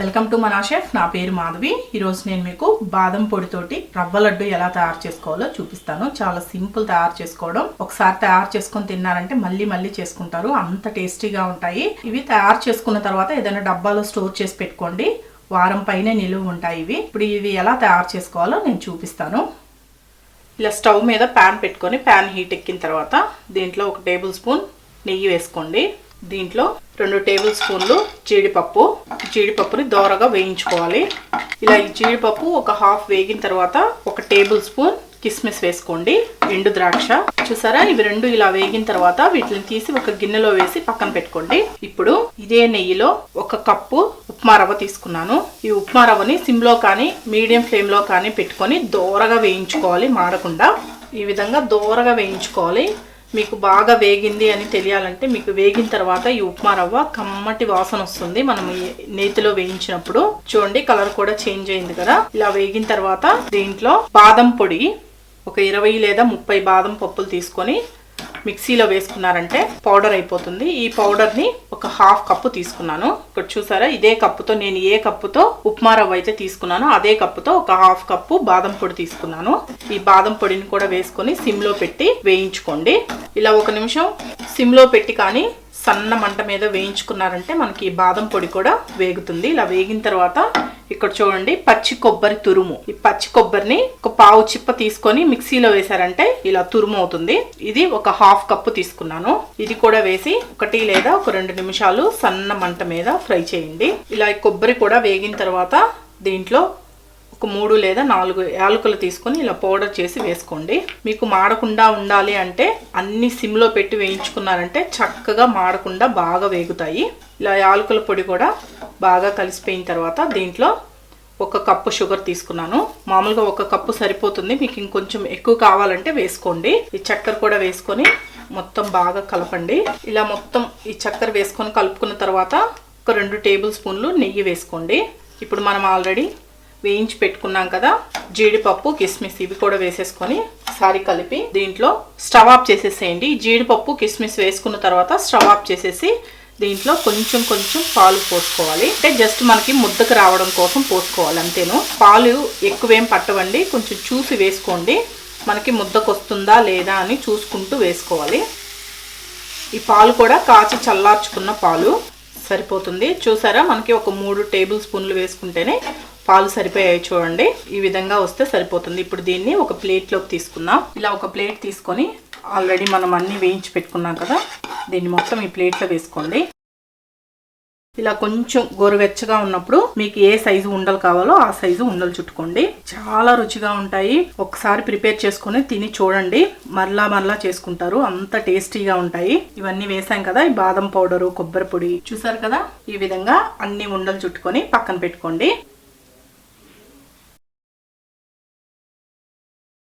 Welcome to మనా chef. నా పేరు మాధవి. ఈరోజు నేను మీకు బాదం పొడితోటి రవ్వ లడ్డు ఎలా తయారు చేసుకోవాలో చూపిస్తాను. చాలా సింపుల్ తయారు చేసుకోవడం. ఒకసారి తయారు చేసుకొని తిన్నారంటే మళ్ళీ మళ్ళీ చేసుకుంటారు. అంత టేస్టీగా ఉంటాయి. ఇవి తయారు చేసుకున్న తర్వాత ఏదైనా డబ్బాలో స్టోర్ చేసి పెట్టుకోండి. వారం పైనే నిలువ ఉంటాయి ఇవి. ఇప్పుడు ఇవి ఎలా తయారు చేసుకోవాలో నేను చూపిస్తాను. ఇలా స్టవ్ మీద ప్యాన్ పెట్టుకొని ప్యాన్ హీట్ ఎక్కిన తర్వాత దీంట్లో ఒక టేబుల్ స్పూన్ నెయ్యి వేసుకోండి. దీంట్లో రెండు టేబుల్ స్పూన్లు జీడిపప్పు. జీడిపప్పుని దోరగా వేయించుకోవాలి. ఇలా ఈ జీడిపప్పు ఒక హాఫ్ వేగిన తర్వాత ఒక టేబుల్ స్పూన్ కిస్మిస్ వేసుకోండి. ఎండు ద్రాక్ష. చూసారా? ఇవి రెండు ఇలా వేగిన తర్వాత వీటిని తీసి ఒక గిన్నెలో వేసి పక్కన పెట్టుకోండి. ఇప్పుడు ఇదే నెయ్యిలో ఒక కప్పు ఉప్మా రవ్వ తీసుకున్నాను. ఈ ఉప్మా రవ్వని సిమ్లో కానీ మీడియం ఫ్లేమ్లో కానీ పెట్టుకొని దోరగా వేయించుకోవాలి మాడకుండా. ఈ విధంగా దోరగా వేయించుకోవాలి. మీకు బాగా వేగింది అని తెలియాలంటే మీకు వేగిన తర్వాత ఈ ఉప్మా రవ్వ కమ్మటి వాసన వస్తుంది. మనం నేతిలో వేయించినప్పుడు చూడండి కలర్ కూడా చేంజ్ అయింది కదా. ఇలా వేగిన తర్వాత దీంట్లో బాదం పొడి ఒక ఇరవై లేదా ముప్పై బాదం పప్పులు తీసుకొని మిక్సీలో వేసుకున్నారంటే పౌడర్ అయిపోతుంది. ఈ పౌడర్ని ఒక హాఫ్ కప్పు తీసుకున్నాను. ఇక్కడ చూసారా? ఇదే కప్పుతో నేను ఏ కప్పుతో ఉప్మా రవ్వ అయితే తీసుకున్నానో అదే కప్పుతో ఒక హాఫ్ కప్పు బాదం పొడి తీసుకున్నాను. ఈ బాదం పొడిని కూడా వేసుకొని సిమ్లో పెట్టి వేయించుకోండి. ఇలా ఒక నిమిషం సిమ్లో పెట్టి కానీ సన్న మంట మీద వేయించుకున్నారంటే మనకి ఈ బాదం పొడి కూడా వేగుతుంది. ఇలా వేగిన తర్వాత ఇక్కడ చూడండి పచ్చి కొబ్బరి తురుము. ఈ పచ్చి కొబ్బరిని ఒక పావు చిప్ప తీసుకొని మిక్సీలో వేసారంటే ఇలా తురుము అవుతుంది. ఇది ఒక హాఫ్ కప్పు తీసుకున్నాను. ఇది కూడా వేసి ఒకటి లేదా ఒక రెండు నిమిషాలు సన్న మంట మీద ఫ్రై చేయండి. ఇలా కొబ్బరి కూడా వేగిన తర్వాత దీంట్లో ఒక మూడు లేదా నాలుగు యాలకులు తీసుకొని ఇలా పౌడర్ చేసి వేసుకోండి. మీకు మాడకుండా ఉండాలి అంటే అన్ని సిమ్లో పెట్టి వేయించుకున్నారంటే చక్కగా మాడకుండా బాగా వేగుతాయి. ఇలా యాలకుల పొడి కూడా బాగా కలిసిపోయిన తర్వాత దీంట్లో ఒక కప్పు షుగర్ తీసుకున్నాను. మామూలుగా ఒక కప్పు సరిపోతుంది. మీకు ఇంకొంచెం ఎక్కువ కావాలంటే వేసుకోండి. ఈ చక్కెర కూడా వేసుకొని మొత్తం బాగా కలపండి. ఇలా మొత్తం ఈ చక్కెర వేసుకొని కలుపుకున్న తర్వాత ఒక రెండు టేబుల్ స్పూన్లు నెయ్యి వేసుకోండి. ఇప్పుడు మనం ఆల్రెడీ వేయించి పెట్టుకున్నాం కదా జీడిపప్పు కిస్మిస్ ఇవి కూడా వేసేసుకొని సారి కలిపి దీంట్లో స్టవ్ ఆఫ్ చేసేసేయండి. జీడిపప్పు కిస్మిస్ వేసుకున్న తర్వాత స్టవ్ ఆఫ్ చేసేసి దీంట్లో కొంచెం కొంచెం పాలు పోసుకోవాలి. అంటే జస్ట్ మనకి ముద్దకు రావడం కోసం పోసుకోవాలి అంతేను. పాలు ఎక్కువేం పట్టవండి కొంచెం చూసి వేసుకోండి. మనకి ముద్దకు వస్తుందా లేదా అని చూసుకుంటూ వేసుకోవాలి. ఈ పాలు కూడా కాచి చల్లార్చుకున్న పాలు సరిపోతుంది. చూసారా మనకి ఒక మూడు టేబుల్ స్పూన్లు వేసుకుంటేనే పాలు సరిపోయాయి చూడండి. ఈ విధంగా వస్తే సరిపోతుంది. ఇప్పుడు దీన్ని ఒక ప్లేట్లోకి తీసుకుందాం. ఇలా ఒక ప్లేట్ తీసుకొని ఆల్రెడీ మనం అన్నీ వేయించి పెట్టుకున్నాం కదా. దీన్ని మొత్తం ఈ ప్లేట్లో వేసుకోండి. ఇలా కొంచెం గోరువెచ్చగా ఉన్నప్పుడు మీకు ఏ సైజు ఉండలు కావాలో ఆ సైజు ఉండలు చుట్టుకోండి. చాలా రుచిగా ఉంటాయి. ఒకసారి ప్రిపేర్ చేసుకొని తిని చూడండి. మరలా మరలా చేసుకుంటారు. అంత టేస్టీగా ఉంటాయి. ఇవన్నీ వేసాం కదా. ఈ బాదం పౌడరు కొబ్బరి పొడి చూసారు కదా? ఈ విధంగా అన్ని ఉండలు చుట్టుకొని పక్కన పెట్టుకోండి.